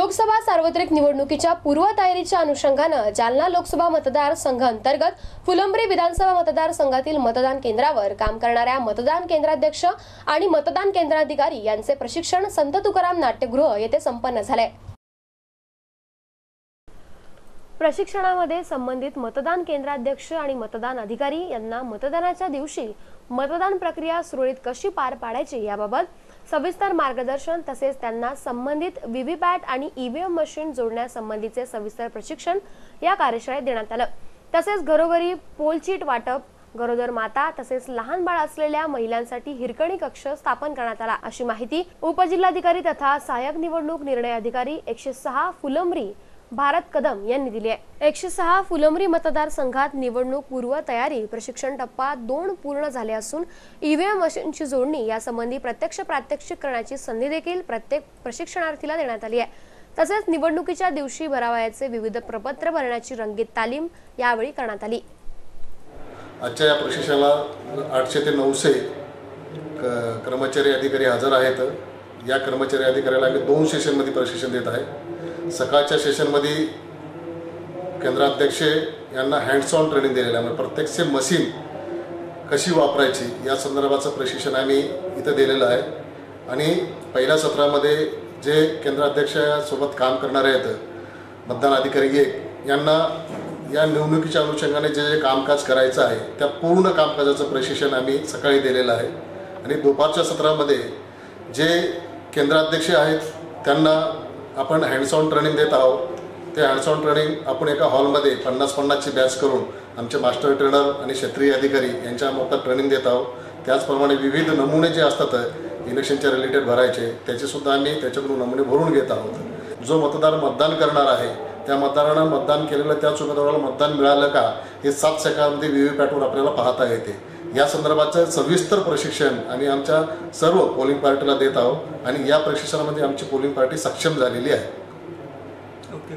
लोकसभा सार्वत्रिक निवडणुकीच्या पूर्वतयारीच्या अनुषंगानं जालना लोकसभा मतदारसंघ अंतर्गत फुलंब्री विधानसभा मतदारसंघातील मतदान केंद्रावर काम करणाऱ्या मतदान केंद्राध्यक्ष आणि मतदान केंद्राधिकारी यांचे प्रशिक्षण संत तुकाराम नाट्यगृह येथे संपन्न झाले. प्रशिक्षणामध्ये संबंधित मतदान केंद्राध्यक्ष आणि मतदान अधिकारी यांना मतदानाच्या दिवशी मतदान प्रक्रिया सुरळीत कशी पार पाडायची याबाबत सविस्तर मार्गदर्शन तसेच त्यांना संबंधित व्हीव्हीपॅट आणि ईव्हीएम मशीन जोडण्यासंबंधीचे सविस्तर प्रशिक्षण या कार्यशाळेत देण्यात आलं. तसेच घरोघरी पोलचीट वाटप गरोदर माता तसेच लहान बाळ असलेल्या महिलांसाठी हिरकणी कक्ष स्थापन करण्यात आला अशी माहिती उपजिल्हाधिकारी तथा सहाय्यक निवडणूक निर्णय अधिकारी एकशे सहा फुलंबरी भारत कदम यांनी दिली आहे. एकशे सहा फुलंब्री मतदारसंघात निवडणूक पूर्व तयारी प्रशिक्षण टप्पा दोन पूर्ण झाले असून ईव्हीएम मशीनची जोडणी यासंबंधी प्रत्यक्ष प्रात्यक्षिक करण्याची संधी देखील प्रत्येक प्रशिक्षणार्थीला देण्यात आली आहे. तसेच निवडणुकीच्या दिवशी भरावयाचे विविध प्रपत्र भरण्याची रंगीत तालीम यावेळी करण्यात आली. आजच्या या प्रशिक्षणाला आठशे ते नऊशे कर्मचारी अधिकारी हजर आहेत. या कर्मचारी अधिकाऱ्याला आम्ही दोन सेशनमध्ये प्रशिक्षण देत आहे. सकाळच्या सेशनमध्ये केंद्राध्यक्ष यांना हँड्स ऑन ट्रेनिंग दिलेलं आहे. म्हणजे प्रत्यक्ष मशीन कशी वापरायची या संदर्भाचं प्रशिक्षण आम्ही इथं दिलेलं आहे. आणि पहिल्या सत्रामध्ये जे केंद्राध्यक्षासोबत काम करणारे आहेत मतदान अधिकारी एक यांना या निवडणुकीच्या अनुषंगाने जे जे कामकाज करायचं आहे त्या पूर्ण कामकाजाचं प्रशिक्षण आम्ही सकाळी दिलेलं आहे. आणि दुपारच्या सत्रामध्ये जे केंद्राध्यक्ष आहेत त्यांना आपण हँड्स ऑन ट्रेनिंग देत आहोत. ते हँड्स ऑन ट्रेनिंग आपण एका हॉलमध्ये पन्नास पन्नासची बॅच करून आमचे मास्टर ट्रेनर आणि क्षेत्रीय अधिकारी यांच्या मोफत ट्रेनिंग देत आहोत. त्याचप्रमाणे विविध नमुने जे असतात इलेक्शनच्या रिलेटेड भरायचे त्याचेसुद्धा आम्ही त्याच्याकडून नमुने भरून घेत आहोत. जो मतदार मतदान करणार आहे त्या मतदारानं मतदान केलेलं त्याच उमेदवाराला मतदान मिळालं का हे सात सेकंदामध्ये व्ही व्ही पॅटवर आपल्याला पाहता येते. या संदर्भाचं सविस्तर प्रशिक्षण आम्ही आमच्या सर्व पोलिंग पार्टीला देत आहोत. आणि या प्रशिक्षणामध्ये आमची पोलिंग पार्टी सक्षम झालेली आहे. ओके